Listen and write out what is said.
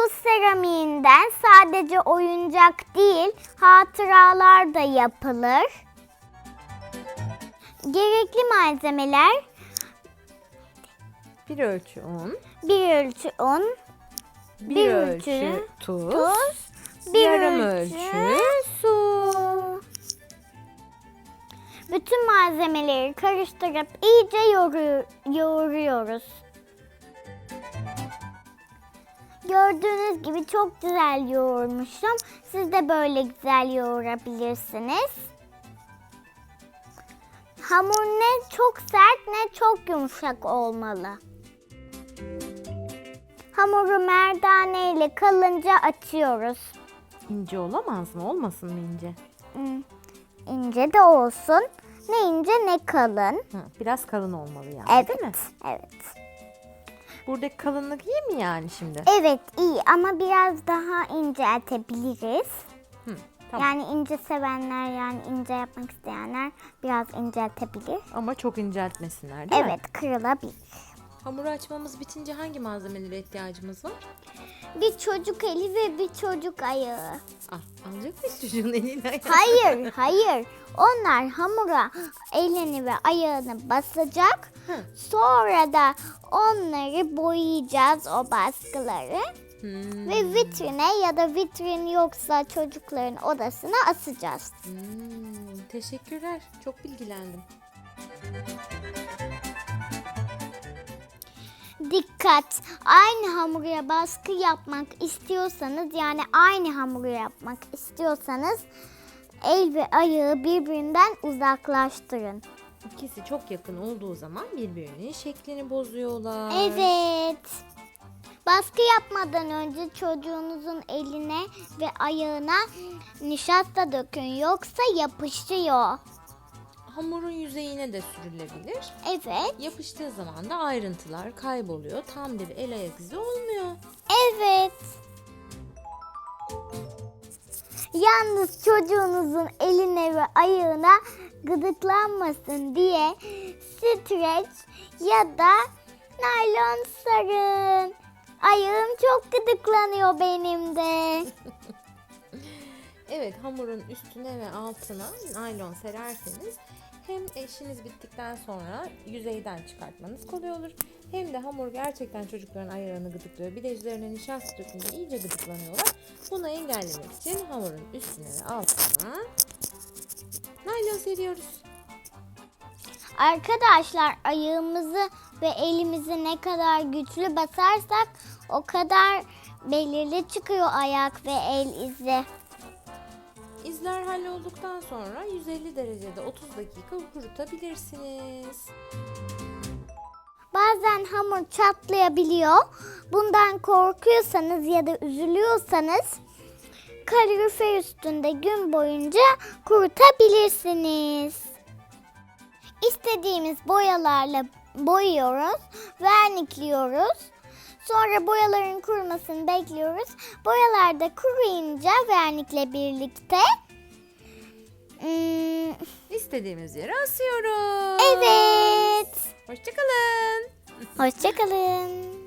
Tuz seramiğinden sadece oyuncak değil, hatıralar da yapılır. Gerekli malzemeler Bir ölçü un, bir ölçü un, bir, Bir ölçü, ölçü tuz, tuz, bir yarım ölçü ölçü su. Bütün malzemeleri karıştırıp iyice yoğuru- yoğuruyoruz. Gördüğünüz gibi çok güzel yoğurmuşum. Siz de böyle güzel yoğurabilirsiniz. Hamur ne çok sert ne çok yumuşak olmalı. Hamuru merdane ile kalınca açıyoruz. İnce olamaz mı? Olmasın mı ince? Hmm, İnce de olsun. Ne ince ne kalın. Hı, biraz kalın olmalı yani Evet. değil mi? Evet. Buradaki kalınlık iyi mi yani şimdi? Evet iyi ama biraz daha inceltebiliriz. Hı, tamam. Yani ince sevenler yani ince yapmak isteyenler biraz inceltebilir. Ama çok inceltmesinler değil mi? Evet kırılabilir. Hamuru açmamız bitince hangi malzemelere ihtiyacımız var? Bir çocuk eli ve bir çocuk ayağı. Ah, alacak mıyız çocuğun eliyle ayağını? Hayır hayır. Onlar hamura elini ve ayağını basacak. Hı. Sonra da onları boyayacağız o baskıları. Hmm, Ve vitrine ya da vitrin yoksa çocukların odasına asacağız. hmm, teşekkürler. Çok bilgilendim. Dikkat! Aynı hamura baskı yapmak istiyorsanız yani aynı hamuru yapmak istiyorsanız el ve ayağı birbirinden uzaklaştırın. İkisi çok yakın olduğu zaman birbirinin şeklini bozuyorlar. Evet. Baskı yapmadan önce çocuğunuzun eline ve ayağına nişasta dökün yoksa yapışıyor. Hamurun yüzeyine de sürülebilir. Evet. Yapıştığı zaman da ayrıntılar kayboluyor. Tam bir el ayak izi olmuyor. Evet. Yalnız çocuğunuzun eline ve ayağına gıdıklanmasın diye streç ya da naylon sarın. Ayağım çok gıdıklanıyor benim de. Evet hamurun üstüne ve altına naylon sererseniz hem eşiniz bittikten sonra yüzeyden çıkartmanız kolay olur. Hem de hamur gerçekten çocukların ayağını gıdıklıyor. Bir de üzerine nişasta dökünce iyice gıdıklanıyorlar. Bunu engellemek için hamurun üstüne ve altına naylon seriyoruz. Arkadaşlar ayağımızı ve elimizi ne kadar güçlü basarsak o kadar belirli çıkıyor ayak ve el izi. İzler hallolduktan sonra 150 derecede 30 dakika kurutabilirsiniz. Bazen hamur çatlayabiliyor. Bundan korkuyorsanız ya da üzülüyorsanız kalorifer üstünde gün boyunca kurutabilirsiniz. İstediğimiz boyalarla boyuyoruz, vernikliyoruz. Sonra boyaların kurumasını bekliyoruz. Boyalar da kuruyunca vernikle birlikte hmm, İstediğimiz yere asıyoruz. evet. Hoşçakalın. Hoşçakalın.